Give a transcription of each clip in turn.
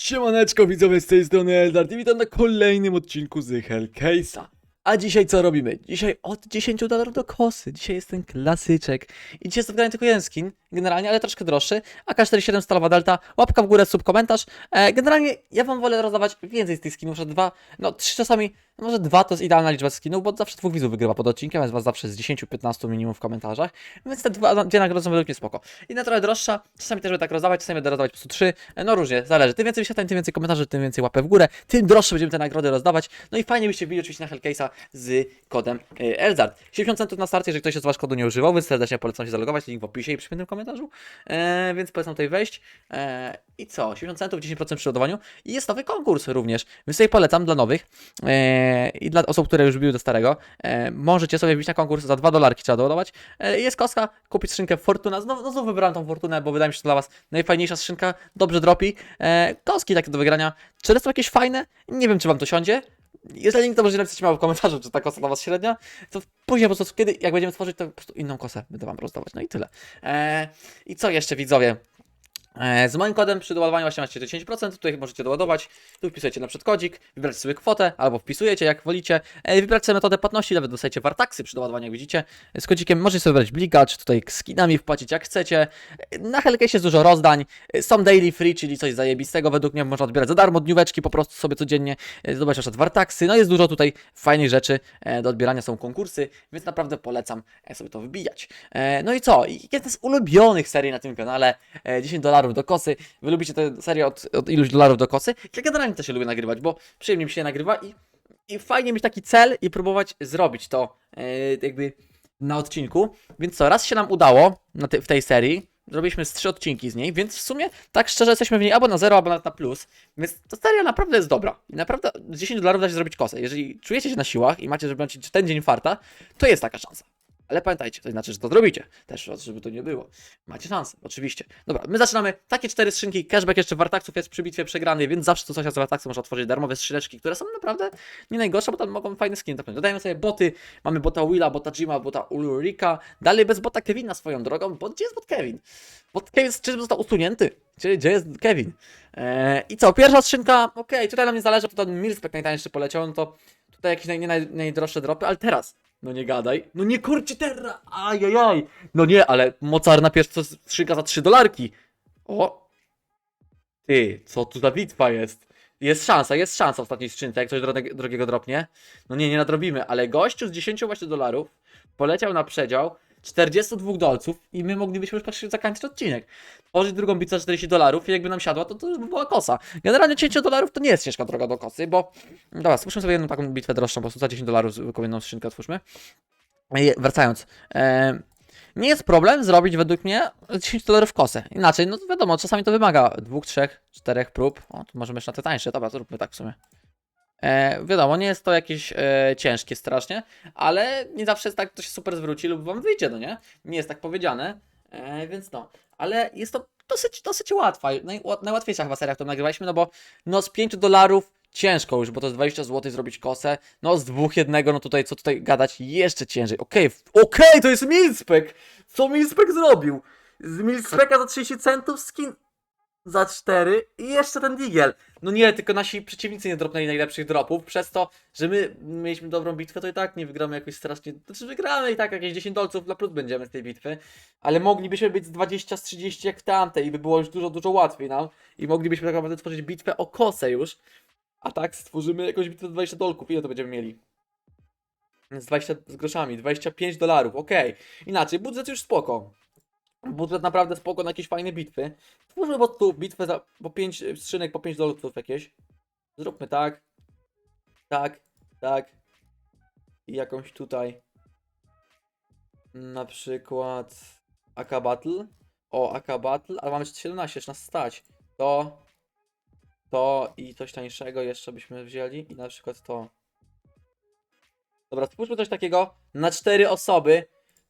Siemaneczko widzowie z tej strony Eldar i witam na kolejnym odcinku z Hellcase'a. A dzisiaj co robimy? Dzisiaj od 10 dolarów do kosy. Dzisiaj jest ten klasyczek. I dzisiaj jest tylko jeden skin, generalnie, ale troszkę droższy. AK-47 Stalowa Delta, łapka w górę, sub, komentarz. E, generalnie ja wam wolę rozdawać więcej z tych skinów, że dwa, no trzy czasami, no może dwa to jest idealna liczba skinów, bo zawsze dwóch widzów wygrywa pod odcinkiem, więc was zawsze z 10-15 minimum w komentarzach. Więc te dwa, dwie nagrody są według mnie spoko. Jedna trochę droższa, czasami też będę tak rozdawać, czasami będę rozdawać po prostu trzy. E, No różnie, zależy. Tym więcej wyświetleń, tym więcej komentarzy, tym więcej łapę w górę, tym droższe będziemy te nagrody rozdawać. No i fajnie byście wbili oczywiście na Hellcase'a z kodem e, Elzard. 70 centów na starcie, jeżeli ktoś z was kodu nie używał, więc serdecznie polecam się zalogować, link w opisie i przy tym komentarzu. E, więc polecam tutaj wejść. E, I co? 70 centów, 10% przy ładowaniu. I jest nowy konkurs również, więc tutaj polecam dla nowych e, i dla osób, które już biły do starego. E, możecie sobie wbić na konkurs za 2 dolarki trzeba doładować. E, jest kostka, kupić skrzynkę Fortuna. Znowu, no, znowu wybrałem tą Fortunę, bo wydaje mi się, że to dla was najfajniejsza skrzynka. Dobrze dropi. E, kostki takie do wygrania. Czy one są jakieś fajne? Nie wiem, czy wam to siądzie. Jeżeli to możecie napisać mało w komentarzu, czy ta kosa dla was średnia, to później po prostu, kiedy, jak będziemy tworzyć, to po prostu inną kosę będę wam rozdawać. No i tyle. E, I co jeszcze, widzowie? E, Z moim kodem przy doładowaniu właśnie macie 10%, tutaj możecie doładować, tu wpisujecie na przykład kodzik, wybrać sobie kwotę, albo wpisujecie jak wolicie, e, wybrać sobie metodę płatności, nawet dostajecie wartaksy przy doładowaniu, jak widzicie, z kodzikiem możecie sobie wybrać bliga, czy tutaj skinami wpłacić jak chcecie, E, na Hellcase jest dużo rozdań, E, są daily free, czyli coś zajebistego, według mnie można odbierać za darmo, dnióweczki po prostu sobie codziennie, e, zdobywać na przykład wartaksy, no jest dużo tutaj fajnych rzeczy e, do odbierania, są konkursy, więc naprawdę polecam e, sobie to wybijać. E, No i co, jedna z ulubionych serii na tym kanale, e, 10 dolarów do kosy. Wy lubicie tę serię od, od iluś dolarów do kosy. Ja generalnie też się lubię nagrywać, bo przyjemnie mi się nagrywa i, i fajnie mieć taki cel i próbować zrobić to e, jakby na odcinku. Więc co, raz się nam udało na te, w tej serii. Zrobiliśmy z trzy odcinki z niej, więc w sumie tak szczerze jesteśmy w niej albo na zero, albo nawet na plus. Więc ta seria naprawdę jest dobra. I naprawdę z 10 dolarów da się zrobić kosę. Jeżeli czujecie się na siłach i macie, żeby macie ten dzień farta, to jest taka szansa. Ale pamiętajcie, to znaczy, że to zrobicie. Też, żeby to nie było. Macie szansę, oczywiście. Dobra, my zaczynamy. Takie cztery skrzynki. Cashback jeszcze wartaksów jest przy bitwie przegrany, więc zawsze to coś z wartaksów można otworzyć darmowe skrzyneczki, które są naprawdę nie najgorsze, bo tam mogą fajne skiny trafić. Dodajemy sobie boty. Mamy bota Willa, bota Jima, bota Ulrika. Dalej bez bota Kevina swoją drogą. Bo gdzie jest bot Kevin? Bot Kevin czy został usunięty. Gdzie, gdzie jest Kevin? Eee, I co? Pierwsza skrzynka. Okej, tutaj nam nie zależy, bo ten Milspec najtańszy poleciał, no to tutaj jakieś nie naj, najdroższe dropy, ale teraz. No nie gadaj. No nie kurczę terra. Ajajaj. No nie, ale mocarna pierwsza skrzynka za 3 dolarki. O. Ty, co tu za bitwa jest? Jest szansa, jest szansa w ostatniej skrzynce, jak coś drogie, drogiego dropnie. No nie, nie nadrobimy, ale gościu z 10 właśnie dolarów poleciał na przedział 42 dolców i my moglibyśmy już patrzeć zakończyć odcinek. Tworzyć drugą bitwę za 40 dolarów i jakby nam siadła, to to by była kosa. Generalnie 10 dolarów to nie jest ciężka droga do kosy, bo... Dobra, stwórzmy sobie jedną taką bitwę droższą, po prostu za 10 dolarów zwykłą jedną skrzynkę otwórzmy. I wracając. em, nie jest problem zrobić według mnie 10 dolarów kosę. Inaczej, no wiadomo, czasami to wymaga dwóch, trzech, czterech prób. O, tu możemy jeszcze na te tańsze. Dobra, zróbmy tak w sumie. E, wiadomo, nie jest to jakieś e, ciężkie strasznie, ale nie zawsze jest tak, to się super zwróci lub wam wyjdzie, no nie? Nie jest tak powiedziane, e, więc no. Ale jest to dosyć, dosyć łatwa, naj, ła- najłatwiejsza chyba seria, którą nagrywaliśmy, no bo no z 5 dolarów ciężko już, bo to jest 20 zł zrobić kosę, no z dwóch jednego, no tutaj co tutaj gadać, jeszcze ciężej. Okej, w- okej, to jest Milspec! Co Milspec zrobił? Z Milspeca za 30 centów skin za 4 i jeszcze ten digiel. No nie, tylko nasi przeciwnicy nie dropnęli najlepszych dropów, przez to, że my mieliśmy dobrą bitwę, to i tak nie wygramy jakoś strasznie. Znaczy wygramy i tak jakieś 10 dolców dla plus będziemy z tej bitwy, ale moglibyśmy być z 20 z 30 jak w tamtej i by było już dużo, dużo łatwiej nam i moglibyśmy tak naprawdę tworzyć bitwę o kosę już. A tak stworzymy jakąś bitwę za 20 dolków. Ile to będziemy mieli? Z 20 z groszami, 25 dolarów, okej. Inaczej, budżet już spoko. Budżet naprawdę spoko na jakieś fajne bitwy. Stwórzmy po tu bitwę za po 5 skrzynek, po 5 dolców jakieś. Zróbmy tak. Tak, tak. I jakąś tutaj. Na przykład AK Battle. O, AK Battle, ale mamy jeszcze 17, jeszcze nas stać. To, to i coś tańszego jeszcze byśmy wzięli. I na przykład to. Dobra, spójrzmy coś takiego na 4 osoby.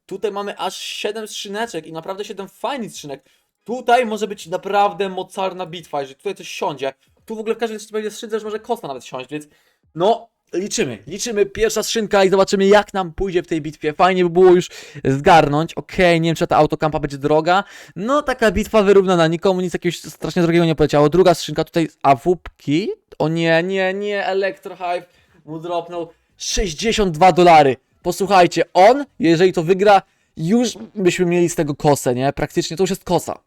Tutaj mamy aż 7 skrzyneczek i naprawdę 7 fajnych skrzynek. Tutaj może być naprawdę mocarna bitwa, jeżeli tutaj coś siądzie. Tu w ogóle w każdej będzie skrzynce, że może kosta nawet siąść, więc no, liczymy, liczymy, pierwsza skrzynka i zobaczymy jak nam pójdzie w tej bitwie. Fajnie by było już zgarnąć, okej, nie wiem czy ta autokampa będzie droga. No taka bitwa wyrównana, nikomu nic jakiegoś strasznie drogiego nie poleciało. Druga skrzynka tutaj z AWP-ki. O nie, nie, nie, Electrohive mu dropnął 62 dolary. Posłuchajcie, on, jeżeli to wygra, już byśmy mieli z tego kosę, nie? Praktycznie to już jest kosa.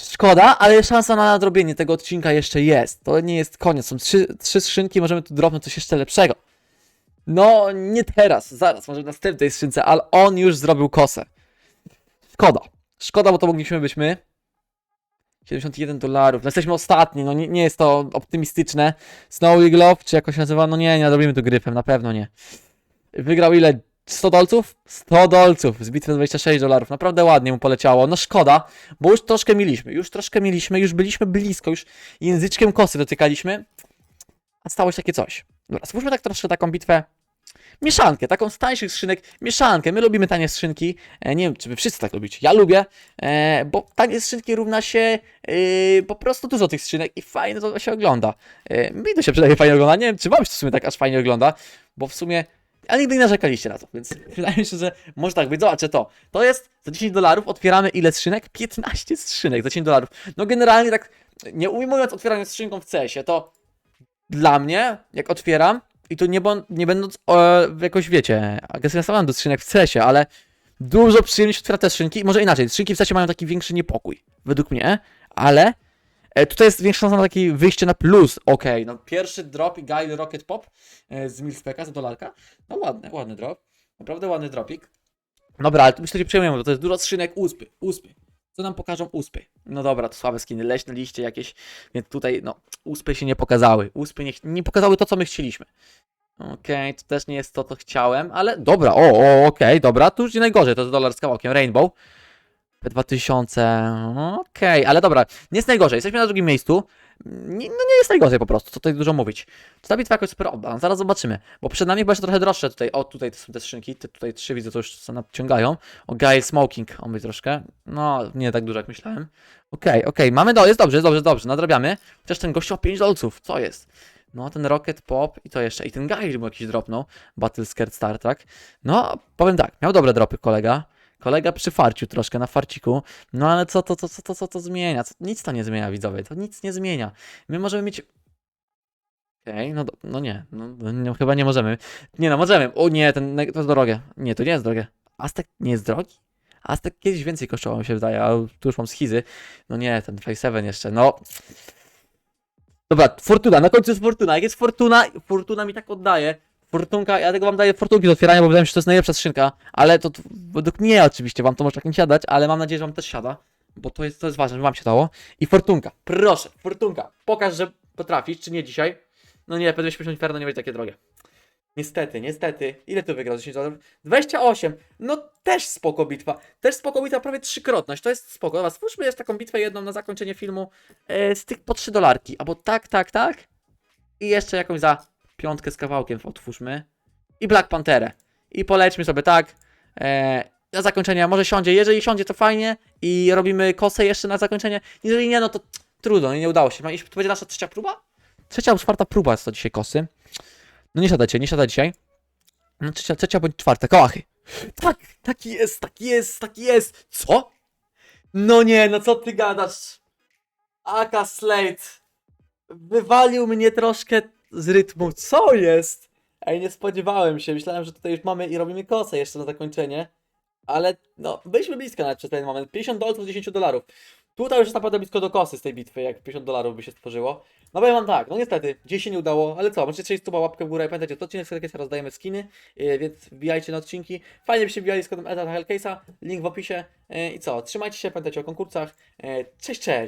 Szkoda, ale szansa na nadrobienie tego odcinka jeszcze jest. To nie jest koniec. Są trzy, trzy skrzynki, możemy tu dropnąć coś jeszcze lepszego. No, nie teraz, zaraz, może w następnej skrzynce, ale on już zrobił kosę. Szkoda. Szkoda, bo to mogliśmy być my. 71 dolarów. No jesteśmy ostatni, no nie, nie jest to optymistyczne. Snowy Glove, czy jakoś nazywa? No nie, nie nadrobimy tu gryfem, na pewno nie. Wygrał ile? 100 dolców? 100 dolców. Z bitwy 26 dolarów. Naprawdę ładnie mu poleciało. No szkoda, bo już troszkę mieliśmy. Już troszkę mieliśmy, już byliśmy blisko, już języczkiem kosy dotykaliśmy. A stało się takie coś. Dobra, spójrzmy tak troszkę taką bitwę. Mieszankę, taką z tańszych skrzynek, mieszankę. My lubimy tanie skrzynki. E, nie wiem, czy wy wszyscy tak lubicie. Ja lubię, e, bo tanie skrzynki równa się e, po prostu dużo tych skrzynek i fajnie to się ogląda. Mi to się przynajmniej fajnie ogląda. Nie wiem, czy wam się w sumie tak aż fajnie ogląda, bo w sumie ale nigdy nie narzekaliście na to, więc wydaje mi się, że może tak być. Zobaczcie to. To jest za 10 dolarów otwieramy ile skrzynek? 15 skrzynek za 10 dolarów. No generalnie tak, nie ujmując otwierania skrzynką w CS-ie, to dla mnie, jak otwieram, i to nie, nie będąc e, jakoś, wiecie, agresywnie stawiam do skrzynek w CS-ie, ale dużo przyjemniej się otwiera te skrzynki. Może inaczej, skrzynki w CS-ie mają taki większy niepokój, według mnie, ale tutaj jest większa szansa na takie wyjście na plus. Okej, no pierwszy drop i Guile Rocket Pop e, z Milspeka za dolarka. No ładny, ładny drop. Naprawdę ładny dropik. Dobra, ale myślę, że przejmujemy, bo to jest dużo skrzynek uspy, uspy. Co nam pokażą uspy? No dobra, to słabe skiny, leśne liście jakieś, więc tutaj, no, uspy się nie pokazały. Uspy nie, nie pokazały to, co my chcieliśmy. Okej, to też nie jest to, co chciałem, ale dobra, o, o okej, dobra, tu już nie najgorzej, to jest dolar z kawałkiem, Rainbow. P2000, okej, ale dobra, nie jest najgorzej, jesteśmy na drugim miejscu. Nie, no nie jest najgorzej po prostu, co tutaj dużo mówić. To ta bitwa jakoś odda, zaraz zobaczymy. Bo przed nami chyba jeszcze trochę droższe tutaj. O, tutaj są te skrzynki, te tutaj trzy widzę, to już co nadciągają. O, Gail Smoking, on być troszkę. No, nie tak dużo jak myślałem. Okej, okej, mamy do, jest dobrze, jest dobrze, dobrze, nadrabiamy. Chociaż ten gościu ma 5 dolców, co jest? No, ten Rocket Pop i to jeszcze. I ten Gail mu jakiś dropnął. Battle Scared Star Trek. No, powiem tak, miał dobre dropy kolega. Kolega przy farciu troszkę, na farciku. No ale co to, co, co, co, co zmienia? Co, nic to nie zmienia, widzowie. To nic nie zmienia. My możemy mieć. Okej, no, do- no nie, no, no, chyba nie możemy. Nie no, możemy. O nie, ten, to jest drogie. Nie, to nie jest drogie. Aztek nie jest drogi? Aztek kiedyś więcej kosztował, mi się wydaje, ale tu już mam schizy. No nie, ten Phase 7 jeszcze, no. Dobra, Fortuna, na końcu jest Fortuna. Jak jest Fortuna, Fortuna mi tak oddaje. Fortunka, ja tego wam daję fortunki do otwierania, bo wydaje mi się, że to jest najlepsza skrzynka. Ale to według mnie oczywiście wam to może tak nie siadać, ale mam nadzieję, że wam też siada. Bo to jest, to jest ważne, że wam się dało. I Fortunka, proszę, Fortunka, pokaż, że potrafisz, czy nie dzisiaj. No nie, P250 Inferno nie będzie takie drogie. Niestety, niestety. Ile tu wygrał? 10 dolarów? 28. No też spoko bitwa. Też spoko bitwa, prawie trzykrotność. To jest spoko. Dobra, stwórzmy jeszcze taką bitwę jedną na zakończenie filmu e, z tych po 3 dolarki. Albo tak, tak, tak. I jeszcze jakąś za piątkę z kawałkiem otwórzmy. I Black Pantherę. I polećmy sobie tak. E, na zakończenie może siądzie. Jeżeli siądzie, to fajnie. I robimy kosę jeszcze na zakończenie. Jeżeli nie, no to trudno, nie udało się. To będzie nasza trzecia próba? Trzecia lub czwarta próba jest to dzisiaj kosy. No nie siadajcie, nie siada dzisiaj. No, trzecia, trzecia bądź czwarta, kołachy. Tak, taki jest, taki jest, taki jest. Co? No nie, no co ty gadasz? Aka Slate wywalił mnie troszkę z rytmu. Co jest? Ej, nie spodziewałem się. Myślałem, że tutaj już mamy i robimy kosę jeszcze na zakończenie. Ale no, byliśmy blisko nawet przez ten moment. 50 dolców z 10 dolarów. Tutaj już jest naprawdę blisko do kosy z tej bitwy, jak 50 dolarów by się stworzyło. No powiem wam tak, no niestety, dzisiaj się nie udało, ale co, możecie strzelić tuba łapkę w górę i pamiętajcie, to odcinek z Hellcase'a rozdajemy skiny, yy, więc wbijajcie na odcinki. Fajnie byście wbijali z kodem ETA Hellcase'a, link w opisie. Yy, I co, trzymajcie się, pamiętajcie o konkursach. Yy, Cześć, cześć!